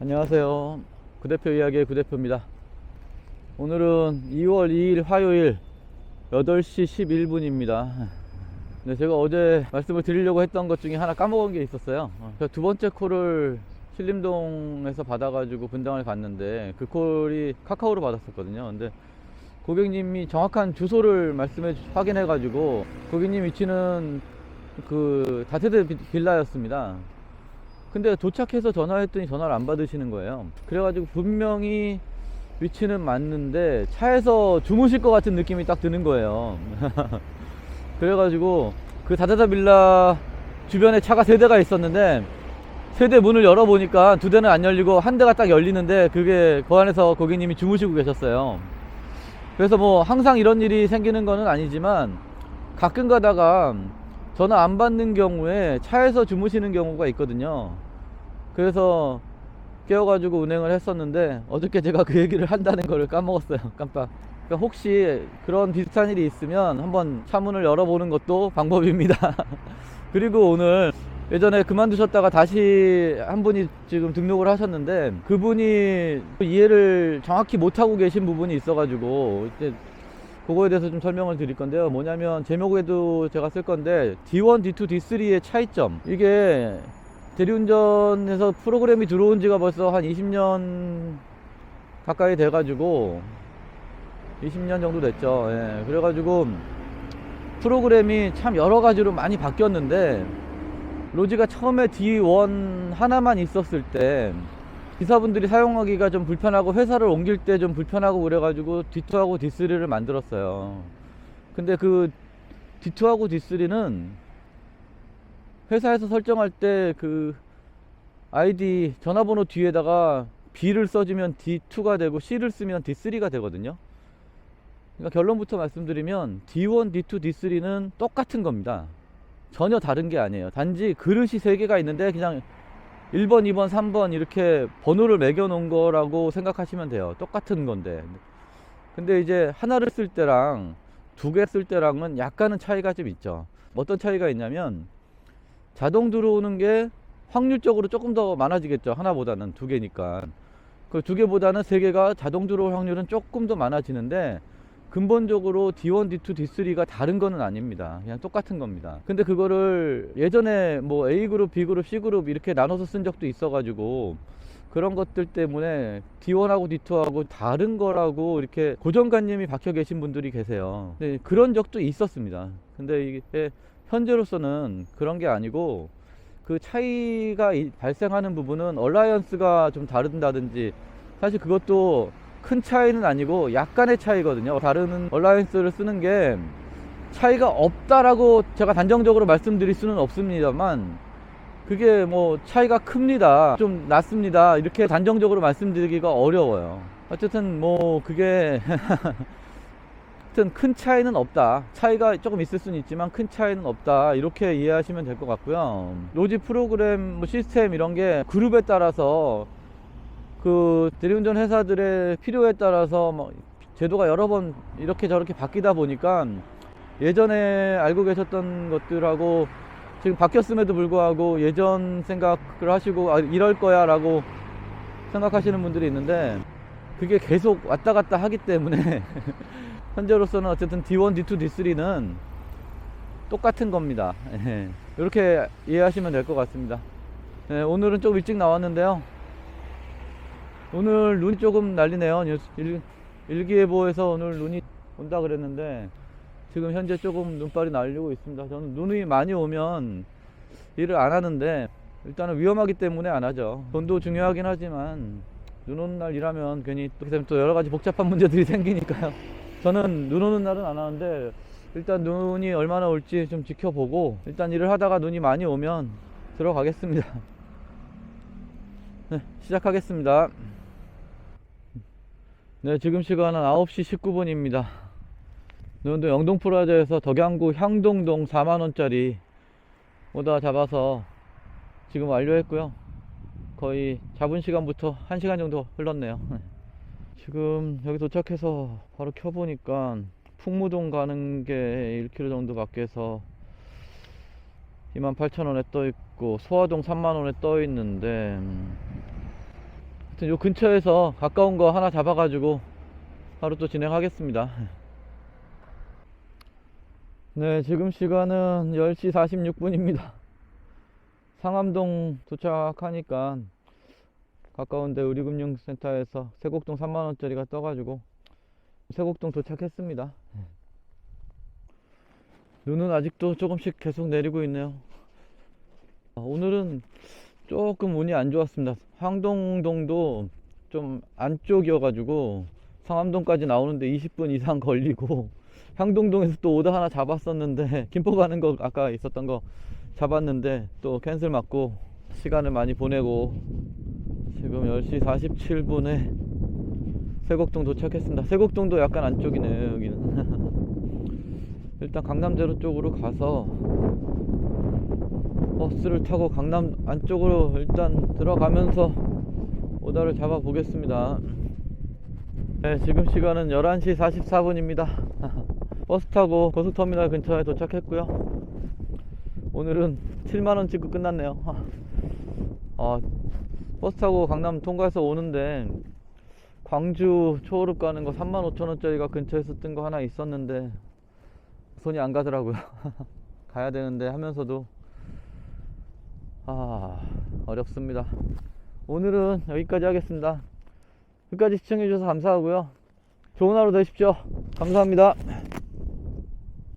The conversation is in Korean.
안녕하세요. 구대표 이야기의 구대표입니다. 오늘은 2월 2일 화요일 8시 11분입니다. 네, 제가 어제 말씀을 드리려고 했던 것 중에 하나 까먹은 게 있었어요. 두 번째 콜을 신림동에서 받아가지고 분당을 갔는데 그 콜이 카카오로 받았었거든요. 근데 고객님이 정확한 주소를 말씀해 주- 확인해가지고 고객님 위치는 그 다세대 비- 빌라였습니다. 근데 도착해서 전화했더니 전화를 안 받으시는 거예요. 그래가지고 분명히 위치는 맞는데 차에서 주무실 것 같은 느낌이 딱 드는 거예요. 그래가지고 그 다다다 빌라 주변에 차가 세 대가 있었는데 세 대 문을 열어보니까 두 대는 안 열리고 한 대가 딱 열리는데 그게 그 안에서 고객님이 주무시고 계셨어요. 그래서 뭐 항상 이런 일이 생기는 거는 아니지만 가끔 가다가 전화 안 받는 경우에 차에서 주무시는 경우가 있거든요. 그래서 깨워가지고 운행을 했었는데 어저께 제가 그 얘기를 한다는 거를 까먹었어요. 깜빡. 그러니까 혹시 그런 비슷한 일이 있으면 한번 차문을 열어보는 것도 방법입니다. 그리고 오늘 예전에 그만두셨다가 다시 한 분이 지금 등록을 하셨는데 그분이 이해를 정확히 못하고 계신 부분이 있어가지고 이제 그거에 대해서 좀 설명을 드릴 건데요. 뭐냐면 제목에도 제가 쓸 건데 D1, D2, D3의 차이점. 이게 대리운전에서 프로그램이 들어온 지가 벌써 한 20년 가까이 돼가지고 20년 정도 됐죠. 예. 그래가지고 프로그램이 참 여러 가지로 많이 바뀌었는데 로지가 처음에 D1 하나만 있었을 때 기사분들이 사용하기가 좀 불편하고 회사를 옮길 때 좀 불편하고 그래가지고 D2하고 D3를 만들었어요. 근데 그 D2하고 D3는 회사에서 설정할 때 그 아이디 전화번호 뒤에다가 B를 써주면 D2가 되고 C를 쓰면 D3가 되거든요. 그러니까 결론부터 말씀드리면 D1, D2, D3는 똑같은 겁니다. 전혀 다른 게 아니에요. 단지 그릇이 세 개가 있는데 그냥 1번, 2번, 3번 이렇게 번호를 매겨 놓은 거라고 생각하시면 돼요. 똑같은 건데. 근데 이제 하나를 쓸 때랑 두 개 쓸 때랑은 약간은 차이가 좀 있죠. 어떤 차이가 있냐면 자동 들어오는 게 확률적으로 조금 더 많아지겠죠. 하나보다는 두 개니까. 그 두 개보다는 세 개가 자동 들어올 확률은 조금 더 많아지는데 근본적으로 D1, D2, D3가 다른 거는 아닙니다. 그냥 똑같은 겁니다. 근데 그거를 예전에 뭐 A그룹, B그룹, C그룹 이렇게 나눠서 쓴 적도 있어가지고 그런 것들 때문에 D1하고 D2하고 다른 거라고 이렇게 고정관념이 박혀 계신 분들이 계세요. 근데 그런 적도 있었습니다. 근데 이게 현재로서는 그런 게 아니고 그 차이가 이- 발생하는 부분은 얼라이언스가 좀 다른다든지 사실 그것도 큰 차이는 아니고 약간의 차이거든요. 다른 얼라이언스를 쓰는 게 차이가 없다라고 제가 단정적으로 말씀드릴 수는 없습니다만 그게 뭐 차이가 큽니다. 좀 낮습니다. 이렇게 단정적으로 말씀드리기가 어려워요. 어쨌든 뭐 그게 하여튼 큰 차이는 없다. 차이가 조금 있을 수는 있지만 큰 차이는 없다. 이렇게 이해하시면 될 것 같고요. 로지 프로그램 뭐 시스템 이런 게 그룹에 따라서 그 대리운전 회사들의 필요에 따라서 뭐 제도가 여러 번 이렇게 저렇게 바뀌다 보니까 예전에 알고 계셨던 것들하고 지금 바뀌었음에도 불구하고 예전 생각을 하시고 아, 이럴 거야 라고 생각하시는 분들이 있는데 그게 계속 왔다 갔다 하기 때문에 현재로서는 어쨌든 D1, D2, D3는 똑같은 겁니다. 예. 이렇게 이해하시면 될 것 같습니다. 예, 오늘은 좀 일찍 나왔는데요. 오늘 눈이 조금 날리네요. 일, 일기예보에서 오늘 눈이 온다 그랬는데 지금 현재 조금 눈발이 날리고 있습니다. 저는 눈이 많이 오면 일을 안 하는데 일단은 위험하기 때문에 안 하죠. 돈도 중요하긴 하지만 눈 오는 날 일하면 괜히 또, 또 여러 가지 복잡한 문제들이 생기니까요. 저는 눈 오는 날은 안 하는데 일단 눈이 얼마나 올지 좀 지켜보고 일단 일을 하다가 눈이 많이 오면 들어가겠습니다. 네, 시작하겠습니다. 네, 지금 시간은 9시 19분입니다. 노원도 영동 프라자에서 덕양구 향동동 4만원짜리 오다 잡아서 지금 완료했고요. 거의 잡은 시간부터 1시간 정도 흘렀네요. 지금 여기 도착해서 바로 켜보니까 풍무동 가는 게 1km 정도 밖에서 28,000원에 떠 있고 소화동 3만원에 떠 있는데 음, 하여튼 요 근처에서 가까운 거 하나 잡아가지고 바로 또 진행하겠습니다. 네, 지금 시간은 10시 46분입니다. 상암동 도착하니까 가까운데 우리금융센터에서 세곡동 3만원짜리가 떠가지고 세곡동 도착했습니다. 눈은 아직도 조금씩 계속 내리고 있네요. 아, 오늘은 조금 운이 안 좋았습니다. 황동동도 좀 안쪽이어가지고 상암동까지 나오는데 20분 이상 걸리고 향동동에서 또 오다 하나 잡았었는데 김포 가는 거 아까 있었던 거 잡았는데 또 캔슬 맞고 시간을 많이 보내고 지금 10시 47분에 세곡동 도착했습니다. 세곡동도 약간 안쪽이네요 여기는 일단 강남대로 쪽으로 가서 버스를 타고 강남 안쪽으로 일단 들어가면서 오다를 잡아 보겠습니다. 네, 지금 시간은 11시 44분입니다. 버스 타고 고속터미널 근처에 도착했고요. 오늘은 7만원 찍고 끝났네요. 아, 버스 타고 강남 통과해서 오는데 광주 초월읍 가는 거 35,000원짜리가 근처에서 뜬 거 하나 있었는데 손이 안 가더라고요. 가야 되는데 하면서도 아 어렵습니다. 오늘은 여기까지 하겠습니다. 끝까지 시청해 주셔서 감사하고요. 좋은 하루 되십시오. 감사합니다.